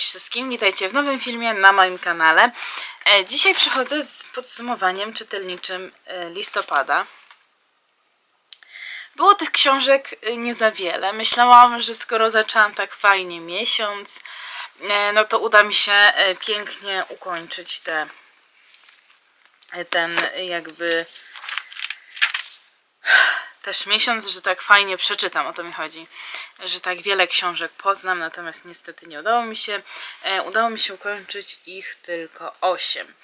Cześć wszystkim, witajcie w nowym filmie na moim kanale. E, Dzisiaj przychodzę z podsumowaniem czytelniczym e, listopada. Było tych książek e, nie za wiele. Myślałam, że skoro zaczęłam tak fajnie miesiąc, no to uda mi się pięknie ukończyć te, ten jakby też miesiąc, że tak fajnie przeczytam, o to mi chodzi, że tak wiele książek poznam, natomiast niestety nie udało mi się. E, udało mi się ukończyć ich tylko 8.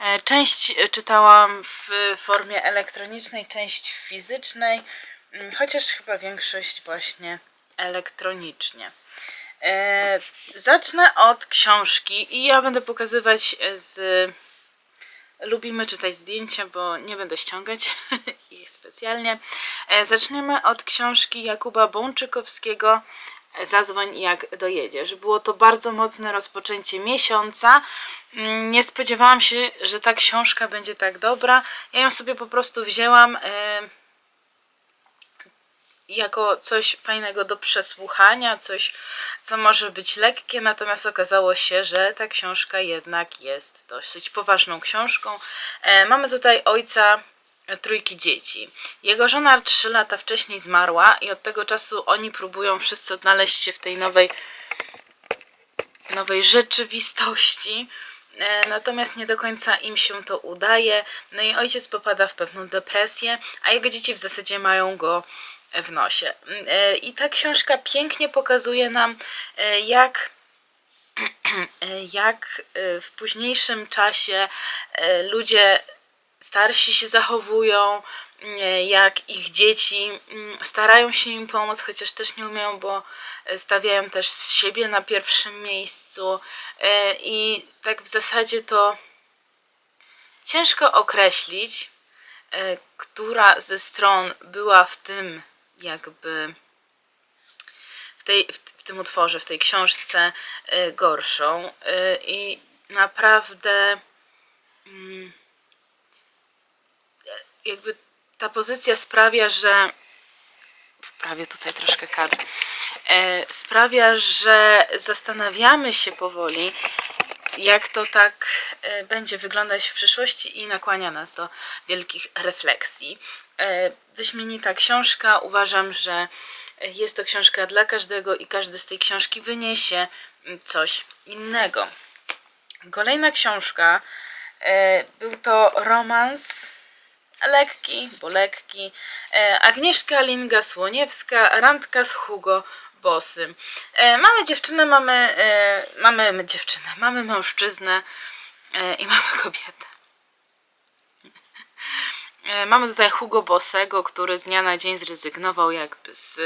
E, część e, czytałam w formie elektronicznej, część fizycznej, mm, chociaż chyba większość właśnie elektronicznie. Zacznę od książki i ja będę pokazywać z lubimy czytać zdjęcia, bo nie będę ściągać ich specjalnie. E, Zaczniemy od książki Jakuba Bączykowskiego e, Zadzwoń jak dojedziesz. Było to bardzo mocne rozpoczęcie miesiąca. Mm, Nie spodziewałam się, że ta książka będzie tak dobra. Ja ją sobie po prostu wzięłam e, jako coś fajnego do przesłuchania, coś, co może być lekkie, natomiast okazało się, że ta książka jednak jest dosyć poważną książką. E, mamy tutaj ojca trójki dzieci. Jego żona trzy lata wcześniej zmarła i od tego czasu oni próbują wszyscy odnaleźć się w tej nowej, nowej rzeczywistości. E, Natomiast nie do końca im się to udaje. No i ojciec popada w pewną depresję, a jego dzieci w zasadzie mają go w nosie. E, I ta książka pięknie pokazuje nam, e, jak e, jak w późniejszym czasie ludzie starsi się zachowują, e, jak ich dzieci mm, starają się im pomóc, chociaż też nie umieją, bo stawiają też siebie na pierwszym miejscu i tak w zasadzie to ciężko określić, która ze stron była w tym jakby w, tej, w, w tym utworze, w tej książce e, gorszą E, i naprawdę mm, jakby ta pozycja sprawia, że prawie tutaj troszkę kadr e, sprawia, że zastanawiamy się powoli, jak to tak będzie wyglądać w przyszłości i nakłania nas do wielkich refleksji. E, Wyśmienita książka. Uważam, że jest to książka dla każdego i każdy z tej książki wyniesie coś innego. Kolejna książka e, był to romans lekki, bo lekki. E, Agnieszka Linga-Słoniewska, randka z Hugo Bossym. E, mamy dziewczynę, mamy, mamy dziewczynę, mamy mężczyznę i mamy kobietę. E, Mamy tutaj Hugo Bossego, który z dnia na dzień zrezygnował jakby z e,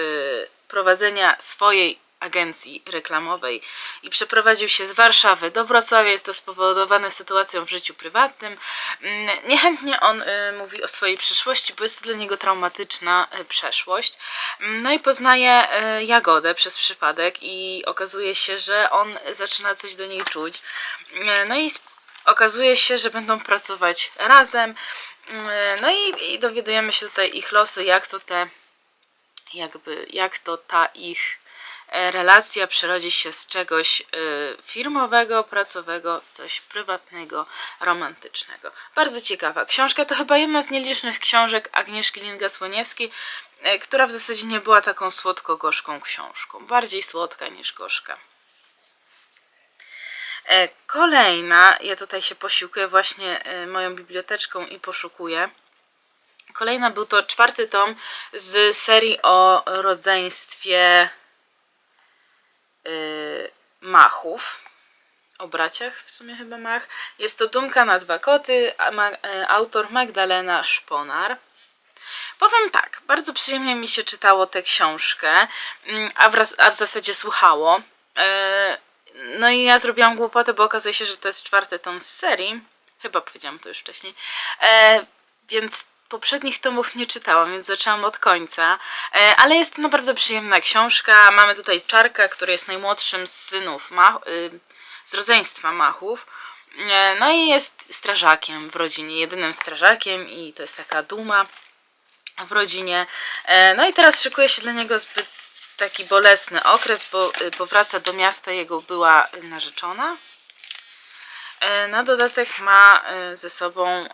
prowadzenia swojej agencji reklamowej i przeprowadził się z Warszawy do Wrocławia. Jest to spowodowane sytuacją w życiu prywatnym. Mm, Niechętnie on e, mówi o swojej przyszłości, bo jest to dla niego traumatyczna przeszłość. Mm, No i poznaje Jagodę przez przypadek i okazuje się, że on zaczyna coś do niej czuć. E, No i okazuje się, że będą pracować razem. Mm, No i, i dowiadujemy się tutaj ich losy, jak to te, jakby, jak to ta ich e, relacja przerodzi się z czegoś e, firmowego, pracowego w coś prywatnego, romantycznego. Bardzo ciekawa książka. To chyba jedna z nielicznych książek Agnieszki Linga-Słoniewskiej, e, która w zasadzie nie była taką słodko-gorzką książką. Bardziej słodka niż gorzka. E, Kolejna, ja tutaj się posiłkuję właśnie e, moją biblioteczką i poszukuję. Kolejna był to czwarty tom z serii o rodzeństwie y, Machów. O braciach w sumie chyba Mach. Jest to Dumka na dwa koty, e, autor Magdalena Szponar. Powiem tak, bardzo przyjemnie mi się czytało tę książkę, mm, a, a w zasadzie słuchało. No i ja zrobiłam głupotę, bo okazuje się, że to jest czwarty tom z serii. Chyba powiedziałam to już wcześniej. E, Więc poprzednich tomów nie czytałam, więc zaczęłam od końca. E, Ale jest to naprawdę przyjemna książka. Mamy tutaj Czarka, który jest najmłodszym z synów Mach, y, z rodzeństwa Machów. E, No i jest strażakiem w rodzinie, jedynym strażakiem i to jest taka duma w rodzinie. E, No i teraz szykuje się dla niego zbyt taki bolesny okres, bo y, powraca do miasta jego była y, narzeczona. E, Na dodatek ma y, ze sobą y,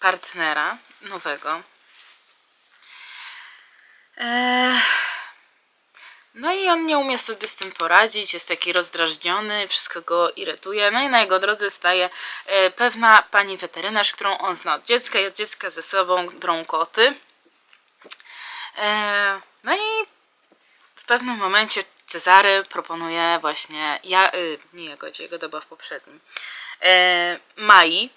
partnera nowego. E, No i on nie umie sobie z tym poradzić, jest taki rozdrażniony, wszystko go irytuje. No i na jego drodze staje e, pewna pani weterynarz, którą on zna od dziecka i od dziecka ze sobą drą koty. E, No i w pewnym momencie Cezary proponuje właśnie, ja, y, nie Jagodzie, jego doba w poprzednim, e, Mai,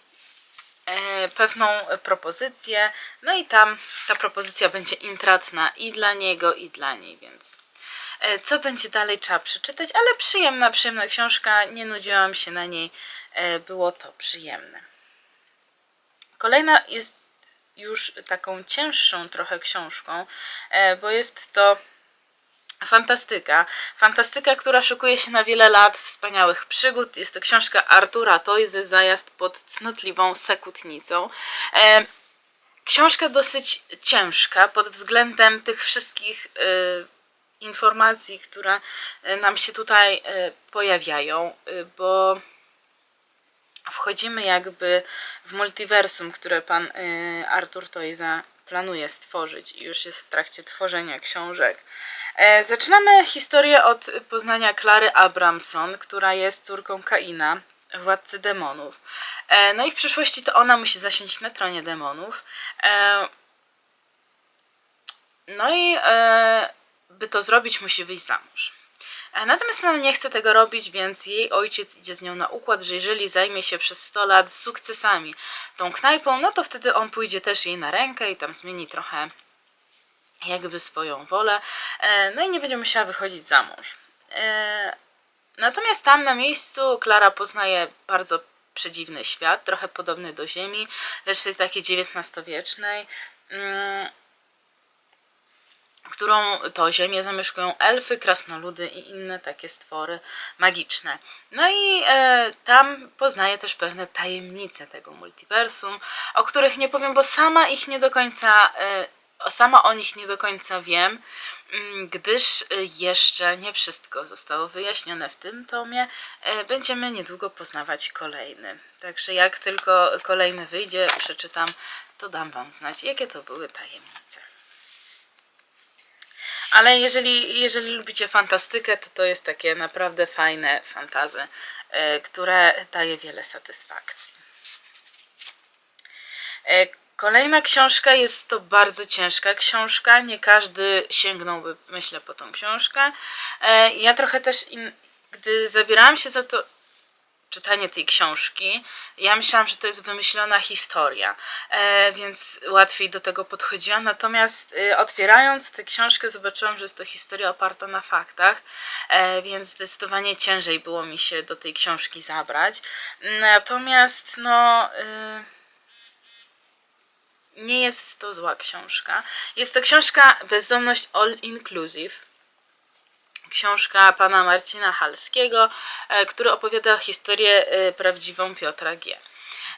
e, pewną propozycję, no i tam ta propozycja będzie intratna i dla niego, i dla niej, więc co będzie dalej trzeba przeczytać, ale przyjemna, przyjemna książka, nie nudziłam się na niej, było to przyjemne. Kolejna jest już taką cięższą trochę książką, e, bo jest to fantastyka. Fantastyka, która szukuje się na wiele lat wspaniałych przygód. Jest to książka Artura Toyzy, Zajazd pod cnotliwą sekutnicą. E, książka dosyć ciężka pod względem tych wszystkich e, informacji, które nam się tutaj pojawiają, bo wchodzimy jakby w multiversum, które pan y, Artur Toyza planuje stworzyć i już jest w trakcie tworzenia książek. E, zaczynamy historię od poznania Klary Abramson, która jest córką Kaina, władcy demonów. E, no i w przyszłości to ona musi zasiąść na tronie demonów. E, no i e, by to zrobić, musi wyjść za mąż. E, Natomiast ona nie chce tego robić, więc jej ojciec idzie z nią na układ, że jeżeli zajmie się przez 100 lat z sukcesami tą knajpą, no to wtedy on pójdzie też jej na rękę i tam zmieni trochę jakby swoją wolę. E, No i nie będzie musiała wychodzić za mąż. E, Natomiast tam na miejscu Klara poznaje bardzo przedziwny świat, trochę podobny do Ziemi, lecz tej takiej XIX-wiecznej. Którą to ziemię zamieszkują elfy, krasnoludy i inne takie stwory magiczne. No i e, tam poznaje też pewne tajemnice tego multiversum, o których nie powiem, bo sama ich nie do końca, e, sama o nich nie do końca wiem, mm, gdyż e, jeszcze nie wszystko zostało wyjaśnione w tym tomie. E, będziemy niedługo poznawać kolejny. Także jak tylko kolejny wyjdzie, przeczytam, to dam Wam znać, jakie to były tajemnice. Ale jeżeli, jeżeli lubicie fantastykę, to to jest takie naprawdę fajne fantazy, e, które daje wiele satysfakcji. E, Kolejna książka jest to bardzo ciężka książka. Nie każdy sięgnąłby, myślę, po tą książkę. E, Ja trochę też, in, gdy zabierałam się za to czytanie tej książki, ja myślałam, że to jest wymyślona historia, e, więc łatwiej do tego podchodziłam. Natomiast e, otwierając tę książkę, zobaczyłam, że jest to historia oparta na faktach, e, więc zdecydowanie ciężej było mi się do tej książki zabrać. Natomiast, no. Nie jest to zła książka. Jest to książka Bezdomność All Inclusive. Książka pana Marcina Halskiego, e, który opowiada historię e, prawdziwą Piotra G.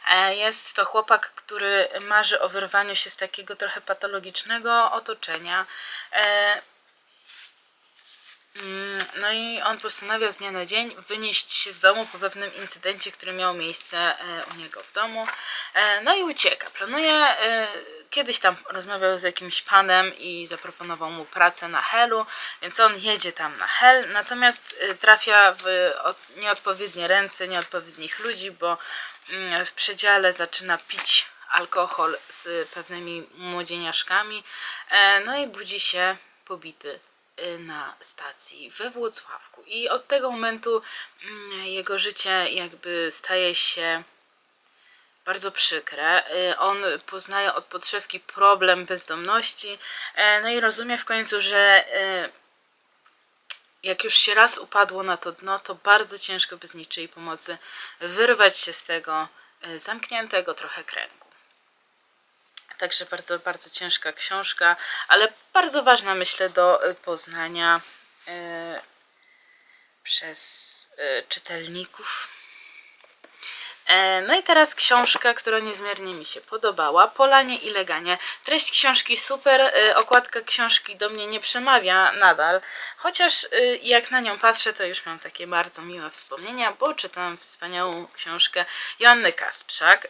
E, Jest to chłopak, który marzy o wyrwaniu się z takiego trochę patologicznego otoczenia. Mm, No i on postanawia z dnia na dzień wynieść się z domu po pewnym incydencie, który miał miejsce e, u niego w domu. E, No i ucieka. Planuje, e, kiedyś tam rozmawiał z jakimś panem i zaproponował mu pracę na Helu, więc on jedzie tam na Hel, natomiast trafia w od- nieodpowiednie ręce nieodpowiednich ludzi, bo mm, w przedziale zaczyna pić alkohol z pewnymi młodzieniaszkami, no i budzi się pobity na stacji we Włocławku. I od tego momentu mm, jego życie jakby staje się bardzo przykre. Y, On poznaje od podszewki problem bezdomności, e, no i rozumie w końcu, że y, jak już się raz upadło na to dno, to bardzo ciężko bez niczyjej pomocy wyrwać się z tego y, zamkniętego trochę kręgu. Także bardzo, bardzo ciężka książka, ale bardzo ważna, myślę, do y, poznania y, przez y, czytelników. E, No i teraz książka, która niezmiernie mi się podobała. Polanie i Leganie. Treść książki super, okładka książki do mnie nie przemawia nadal. Chociaż jak na nią patrzę, to już mam takie bardzo miłe wspomnienia, bo czytam wspaniałą książkę Joanny Kasprzak.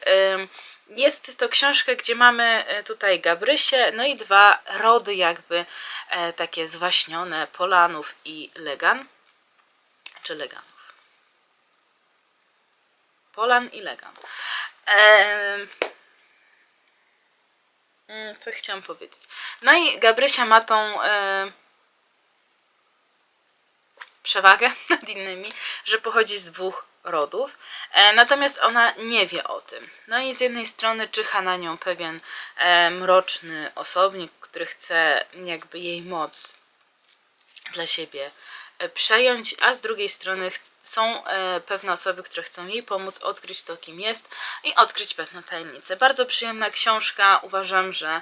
Jest to książka, gdzie mamy e, tutaj Gabrysię, no i dwa rody jakby e, takie zwaśnione, Polanów i Legan. Czy Leganów? Polan i Legan. Mm, co chciałam powiedzieć? No i Gabrysia ma tą e, przewagę nad innymi, że pochodzi z dwóch rodów, e, natomiast ona nie wie o tym. No i z jednej strony czyha na nią pewien e, mroczny osobnik, który chce jakby jej moc dla siebie e, przejąć, a z drugiej strony są pewne osoby, które chcą jej pomóc odkryć to, kim jest i odkryć pewne tajemnice. Bardzo przyjemna książka, uważam, że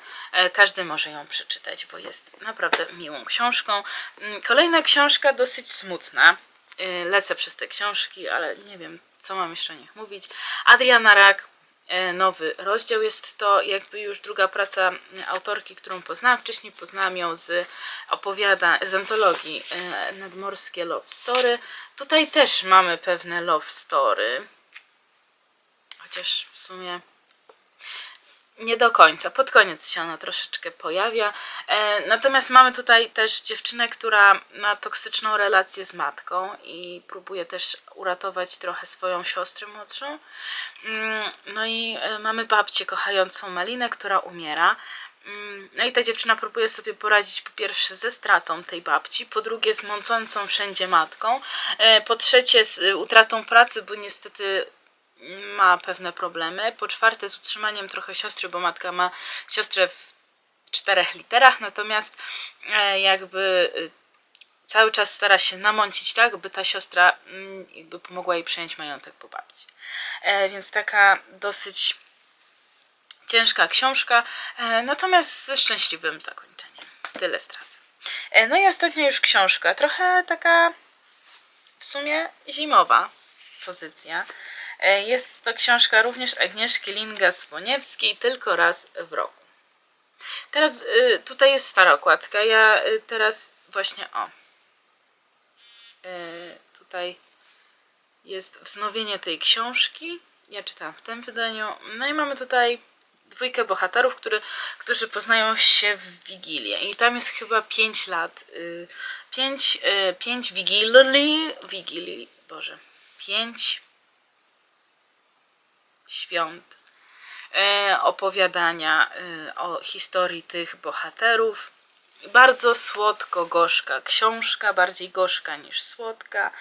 każdy może ją przeczytać, bo jest naprawdę miłą książką. Mm, Kolejna książka dosyć smutna. E, Lecę przez te książki, ale nie wiem, co mam jeszcze o nich mówić. Adriana Rak, e, nowy rozdział. Jest to jakby już druga praca e, autorki, którą poznałam. Wcześniej poznałam ją z opowiada z antologii Nadmorskie Love Story. Tutaj też mamy pewne love story. Chociaż w sumie nie do końca. Pod koniec się ona troszeczkę pojawia. E, natomiast mamy tutaj też dziewczynę, która ma toksyczną relację z matką i próbuje też uratować trochę swoją siostrę młodszą. Mm, No i e, mamy babcię kochającą Malinę, która umiera. Mm, No i ta dziewczyna próbuje sobie poradzić po pierwsze ze stratą tej babci, po drugie z mącącą wszędzie matką, e, po trzecie z y, utratą pracy, bo niestety ma pewne problemy, po czwarte z utrzymaniem trochę siostry, bo matka ma siostrę w czterech literach, natomiast e, jakby y, cały czas stara się namącić tak, by ta siostra mm, jakby pomogła jej przejąć majątek po babci. E, Więc taka dosyć ciężka książka, e, natomiast ze szczęśliwym zakończeniem. Tyle. E, No i ostatnia już książka, trochę taka w sumie zimowa pozycja. E, Jest to książka również Agnieszki Linga-Sponiewskiej, tylko raz w roku. Teraz y, tutaj jest stara okładka. Ja y, teraz właśnie o. Y, tutaj jest wznowienie tej książki. Ja czytam w tym wydaniu. No i mamy tutaj dwójkę bohaterów, który, którzy poznają się w Wigilię. I tam jest chyba 5 lat. y, Pięć, pięć Wigilii. Wigilii, Boże. Pięć świąt e, opowiadania e, o historii tych bohaterów. Bardzo słodko-gorzka książka, bardziej gorzka niż słodka.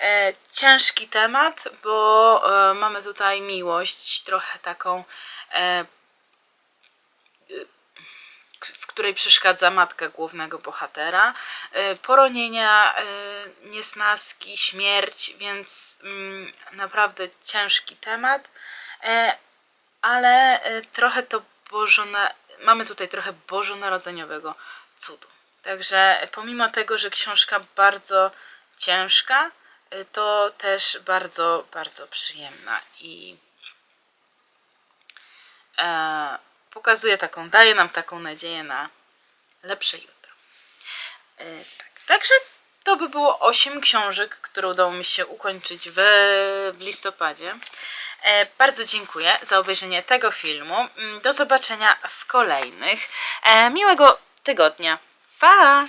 E, ciężki temat, bo mamy tutaj miłość, trochę taką, w której przeszkadza matka głównego bohatera. Poronienia, niesnaski, śmierć, więc mm, naprawdę ciężki temat. E, ale e, trochę to bożona... mamy tutaj trochę bożonarodzeniowego cudu. Także pomimo tego, że książka bardzo ciężka, e, to też bardzo, bardzo przyjemna i pokazuje taką, daje nam taką nadzieję na lepsze jutro. Tak. Także to by było 8 książek, które udało mi się ukończyć w, w listopadzie. E, bardzo dziękuję za obejrzenie tego filmu. Mm, Do zobaczenia w kolejnych. E, miłego tygodnia. Pa!